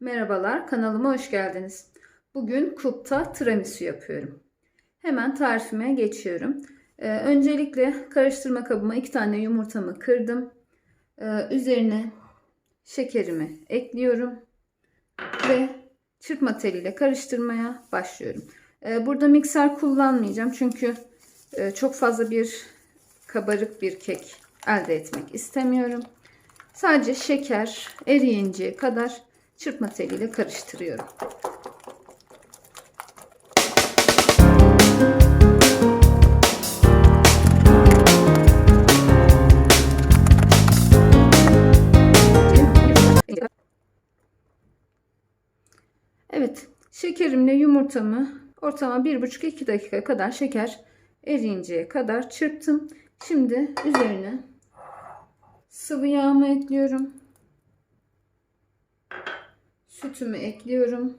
Merhabalar, kanalıma hoş geldiniz. Bugün kupta tiramisu yapıyorum. Hemen tarifime geçiyorum. Ee, öncelikle karıştırma kabıma iki tane yumurtamı kırdım. Ee, üzerine şekerimi ekliyorum ve çırpma teliyle karıştırmaya başlıyorum. Ee, burada mikser kullanmayacağım çünkü e, çok fazla bir kabarık bir kek elde etmek istemiyorum. Sadece şeker eriyinceye kadar çırpma teliyle karıştırıyorum. Evet, şekerimle yumurtamı ortama 1,5-2 dakika kadar şeker eriyinceye kadar çırptım. Şimdi üzerine sıvı yağımı ekliyorum. Sütümü ekliyorum.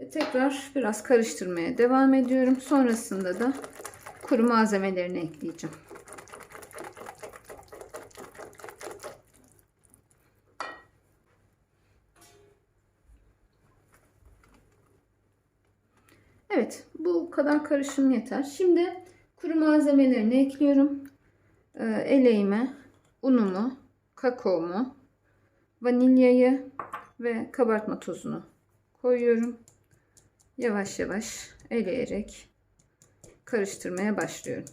Ve tekrar biraz karıştırmaya devam ediyorum. Sonrasında da kuru malzemelerini ekleyeceğim. Evet, bu kadar karışım yeter. Şimdi kuru malzemelerini ekliyorum. Ee, eleğime unumu, kakaomu, vanilyayı ve kabartma tozunu koyuyorum. Yavaş yavaş eleyerek karıştırmaya başlıyorum.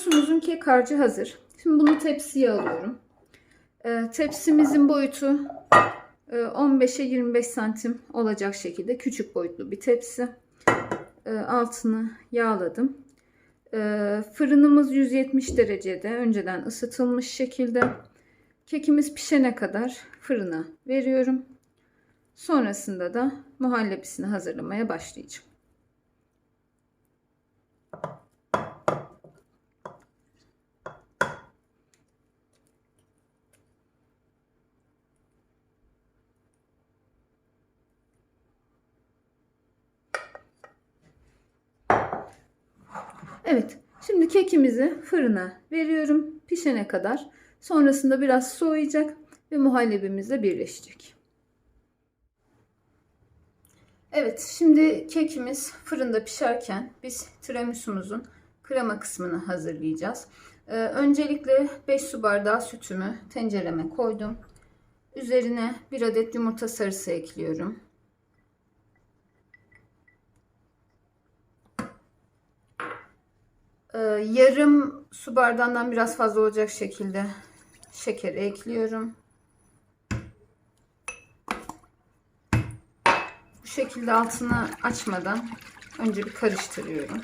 Tiramisu'muzun kek harcı hazır. Şimdi bunu tepsiye alıyorum. Ee, tepsimizin boyutu e, 15'e 25 santim olacak şekilde küçük boyutlu bir tepsi. Ee, altını yağladım. Ee, fırınımız 170 derecede önceden ısıtılmış şekilde. Kekimiz pişene kadar fırına veriyorum. Sonrasında da muhallebisini hazırlamaya başlayacağım. Evet. Şimdi kekimizi fırına veriyorum pişene kadar. Sonrasında biraz soğuyacak ve muhallebimizle birleşecek. Evet, şimdi kekimiz fırında pişerken biz tiramisumuzun krema kısmını hazırlayacağız. Ee, öncelikle 5 su bardağı sütümü tencereme koydum. Üzerine bir adet yumurta sarısı ekliyorum. Ee, yarım su bardağından biraz fazla olacak şekilde şeker ekliyorum. Bu şekilde altını açmadan önce bir karıştırıyorum.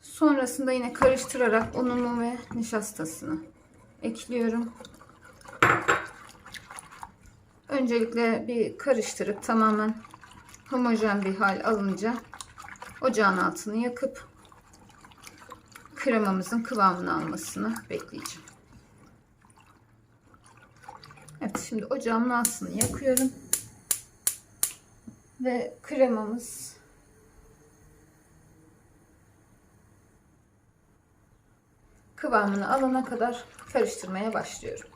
Sonrasında yine karıştırarak unumu ve nişastasını ekliyorum. Öncelikle bir karıştırıp tamamen homojen bir hal alınca ocağın altını yakıp kremamızın kıvamını almasını bekleyeceğim. Evet şimdi ocağımın altını yakıyorum. Ve kremamız kıvamını alana kadar karıştırmaya başlıyorum.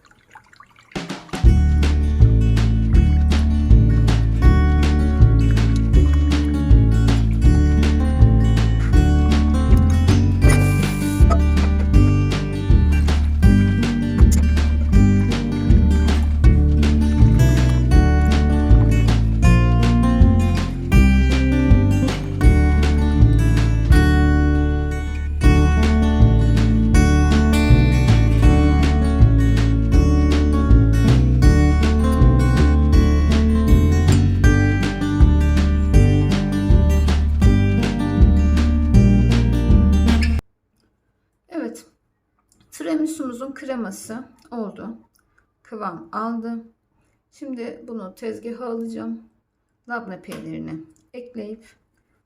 Tiramisumuzun kreması oldu. Kıvam aldı. Şimdi bunu tezgaha alacağım. Labne peynirini ekleyip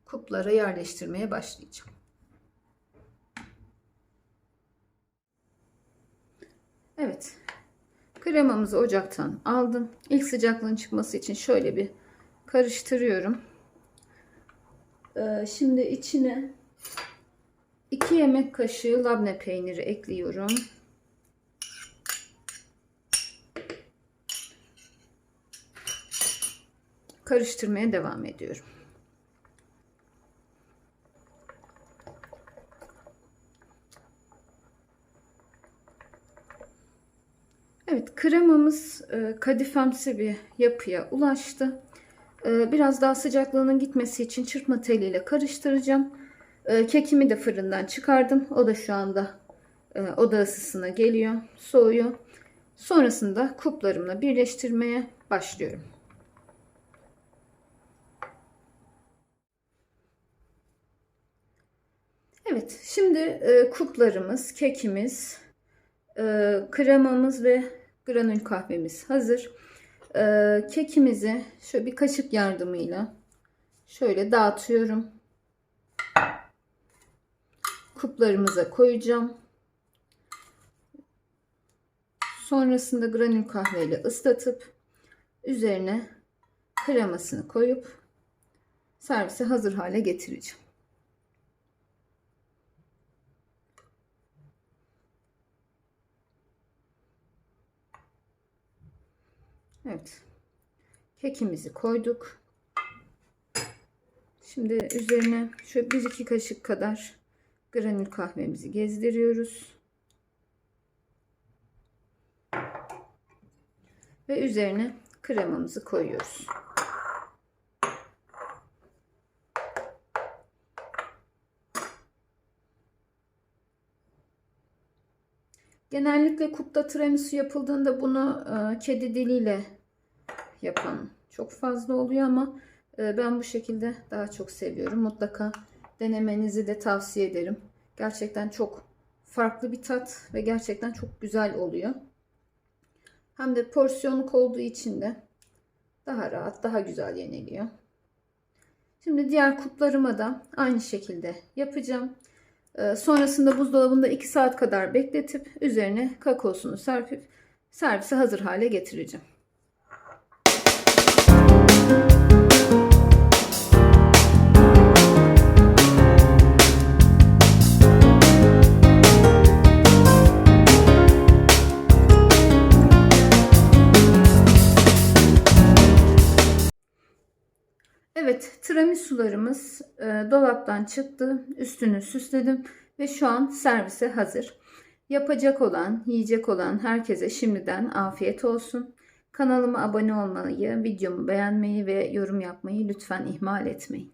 kuplara yerleştirmeye başlayacağım. Evet. Kremamızı ocaktan aldım. İlk sıcaklığın çıkması için şöyle bir karıştırıyorum. Ee, şimdi içine 2 yemek kaşığı labne peyniri ekliyorum. Karıştırmaya devam ediyorum. Evet kremamız e, kadifemsi bir yapıya ulaştı. E, biraz daha sıcaklığının gitmesi için çırpma teliyle karıştıracağım. E, kekimi de fırından çıkardım. O da şu anda e, oda ısısına geliyor, soğuyor. Sonrasında kuplarımla birleştirmeye başlıyorum. Evet, şimdi e, kuplarımız, kekimiz, e, kremamız ve granül kahvemiz hazır. Kekimizi şöyle bir kaşık yardımıyla şöyle dağıtıyorum. Kuplarımıza koyacağım. Sonrasında granül kahveyle ıslatıp üzerine kremasını koyup servise hazır hale getireceğim. Evet. Kekimizi koyduk. Şimdi üzerine şöyle 1-2 kaşık kadar granül kahvemizi gezdiriyoruz. Ve üzerine kremamızı koyuyoruz. Genellikle kupta tiramisu yapıldığında bunu e, kedi diliyle yapan çok fazla oluyor ama e, ben bu şekilde daha çok seviyorum. Mutlaka denemenizi de tavsiye ederim. Gerçekten çok farklı bir tat ve gerçekten çok güzel oluyor. Hem de porsiyonluk olduğu için de daha rahat, daha güzel yeniliyor. Şimdi diğer kuplarıma da aynı şekilde yapacağım. Ee, sonrasında buzdolabında 2 saat kadar bekletip üzerine kakaosunu serpip servise hazır hale getireceğim. Tiramisularımız e, dolaptan çıktı. Üstünü süsledim ve şu an servise hazır. Yapacak olan, yiyecek olan herkese şimdiden afiyet olsun. Kanalıma abone olmayı, videomu beğenmeyi ve yorum yapmayı lütfen ihmal etmeyin.